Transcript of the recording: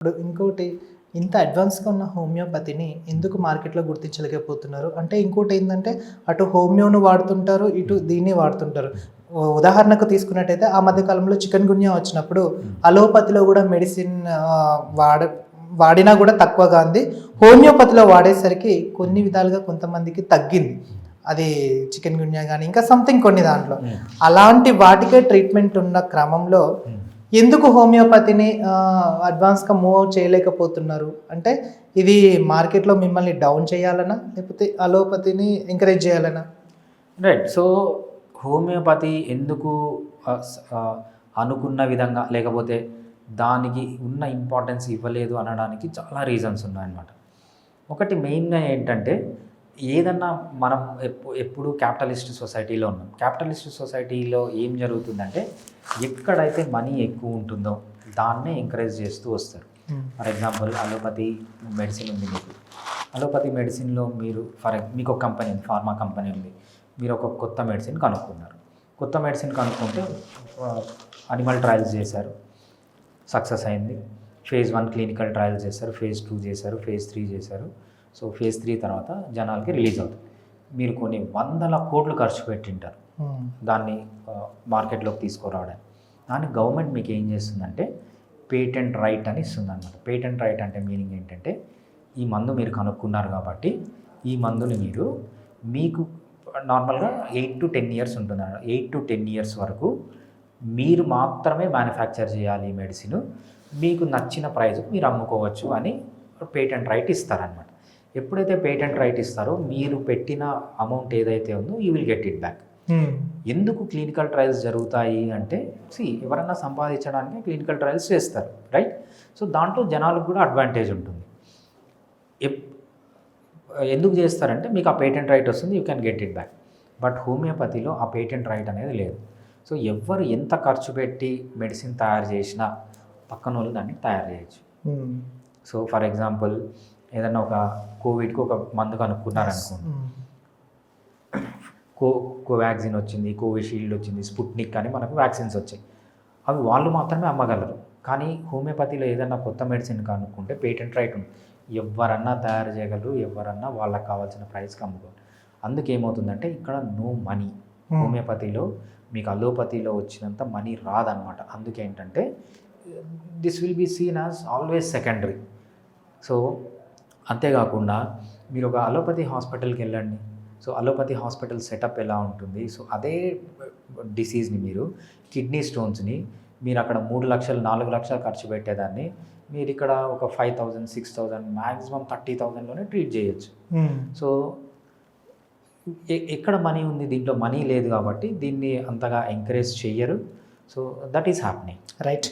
ఇప్పుడు ఇంకోటి ఇంత అడ్వాన్స్గా ఉన్న హోమియోపతిని ఎందుకు మార్కెట్లో గుర్తించలేకపోతున్నారు? అంటే ఇంకోటి ఏంటంటే అటు హోమియోను వాడుతుంటారు ఇటు దీన్ని వాడుతుంటారు. ఉదాహరణకు తీసుకున్నట్టయితే ఆ మధ్య కాలంలో చికెన్ గున్యా వచ్చినప్పుడు అలోపతిలో కూడా మెడిసిన్ వాడ వాడినా కూడా తక్కువగా ఉంది. హోమియోపతిలో వాడేసరికి కొన్ని విధాలుగా కొంతమందికి తగ్గింది. అది చికెన్ గున్యా కానీ ఇంకా సంథింగ్ కొన్ని దాంట్లో. అలాంటి వాటికే ట్రీట్మెంట్ ఉన్న క్రమంలో ఎందుకు హోమియోపతిని అడ్వాన్స్గా మూవ్ చేయలేకపోతున్నారు? అంటే ఇది మార్కెట్లో మిమ్మల్ని డౌన్ చేయాలనా? లేకపోతే అలోపతిని ఎంకరేజ్ చేయాలనా? రైట్. సో హోమియోపతి ఎందుకు అనుకున్న విధంగా లేకపోతే దానికి ఉన్న ఇంపార్టెన్స్ ఇవ్వలేదు అనడానికి చాలా రీజన్స్ ఉన్నాయన్నమాట. ఒకటి మెయిన్గా ఏంటంటే ఏదన్నా మనం ఎప్పు ఎప్పుడు క్యాపిటలిస్ట్ సొసైటీలో ఉన్నాం. క్యాపిటలిస్ట్ సొసైటీలో ఏం జరుగుతుందంటే ఎక్కడైతే మనీ ఎక్కువ ఉంటుందో దాన్నే ఎంకరేజ్ చేస్తూ వస్తారు. ఫర్ ఎగ్జాంపుల్ అలోపతి మెడిసిన్ ఉంది మీకు. అలోపతి మెడిసిన్లో మీరు ఫర్ మీకు ఒక కంపెనీ ఉంది ఫార్మా కంపెనీ ఉంది. మీరు ఒక కొత్త మెడిసిన్ కనుక్కున్నారు. కొత్త మెడిసిన్ కనుక్కుంటే అనిమల్ ట్రయల్స్ చేశారు. సక్సెస్ అయింది. ఫేజ్ వన్ క్లినికల్ ట్రయల్స్ చేశారు ఫేజ్ టూ చేశారు ఫేజ్ త్రీ చేశారు. సో ఫేజ్ త్రీ తర్వాత జనాలకి రిలీజ్ అవుతుంది. మీరు కొన్ని వందల కోట్లు ఖర్చు పెట్టింటారు. ఉమ్. దాన్ని మార్కెట్లోకి తీసుకురావడానికి దాన్ని గవర్నమెంట్ మీకు ఏం చేస్తుందంటే పేటెంట్ రైట్ అని ఇస్తుంది అనమాట పేటెంట్ రైట్ అంటే మీనింగ్ ఏంటంటే ఈ మందు మీరు కనుక్కున్నారు కాబట్టి ఈ మందుని మీరు మీకు నార్మల్గా ఎయిట్ టు టెన్ ఇయర్స్ ఉంటుంది. ఎయిట్ టు టెన్ ఇయర్స్ వరకు మీరు మాత్రమే మ్యానుఫ్యాక్చర్ చేయాలి ఈ మెడిసిన్ మీకు నచ్చిన ప్రైస్కి మీరు అమ్ముకోవచ్చు అని పేటెంట్ రైట్ ఇస్తారనమాట ఎప్పుడైతే పేటెంట్ రైట్ ఇస్తారో మీరు పెట్టిన అమౌంట్ ఏదైతే ఉందో you will get it back. ఎందుకు క్లినికల్ ట్రయల్స్ జరుగుతాయి అంటే సి ఎవరన్నా సంపాదించడానికి క్లినికల్ ట్రయల్స్ చేస్తారు రైట్ సో దాంట్లో జనాలకు కూడా అడ్వాంటేజ్ ఉంటుంది. ఎప్- ఎందుకు చేస్తారంటే మీకు ఆ పేటెంట్ రైట్ వస్తుంది you can get it back but హోమియోపతిలో ఆ పేటెంట్ రైట్ అనేది లేదు. సో ఎవ్వరు ఎంత ఖర్చు పెట్టి మెడిసిన్ తయారు చేసినా పక్కన వాళ్ళు దాన్ని తయారు చేయొచ్చు. సో ఫర్ ఎగ్జాంపుల్ ఏదన్నా ఒక కోవిడ్కి ఒక మందు కనుక్కున్నారనుకోండి ఉమ్. కో కోవాక్సిన్ వచ్చింది కోవిషీల్డ్ వచ్చింది స్పుట్నిక్ అని మనకు వ్యాక్సిన్స్ వచ్చాయి. అవి వాళ్ళు మాత్రమే అమ్మగలరు. కానీ హోమియోపతిలో ఏదైనా కొత్త మెడిసిన్ కనుక్కుంటే పేటెంట్ రైట్ ఉంది. ఎవరన్నా తయారు చేయగలరు ఎవరన్నా వాళ్ళకి కావాల్సిన ప్రైస్కి అమ్ముకోరు. అందుకే ఏమవుతుందంటే ఇక్కడ నో మనీ. Hmm. హోమియోపతిలో మీకు అలోపతిలో వచ్చినంత మనీ రాదనమాట. అందుకే ఏంటంటే this will be seen as always secondary so అంతేకాకుండా మీరు ఒక అలోపతి హాస్పిటల్కి వెళ్ళండి. సో అలోపతి హాస్పిటల్ సెటప్ ఎలా ఉంటుంది? సో అదే డిసీజ్ని మీరు కిడ్నీ స్టోన్స్ని మీరు అక్కడ మూడు లక్షలు నాలుగు లక్షలు ఖర్చు పెట్టేదాన్ని. మీరు ఇక్కడ ఒక five thousand six thousand maximum thirty థౌజండ్లోనే treat చేయొచ్చు. సో ఎక్కడ మనీ ఉంది? దీంట్లో మనీ లేదు కాబట్టి దీన్ని అంతగా ఎంకరేజ్ చెయ్యరు. So that is happening. Right.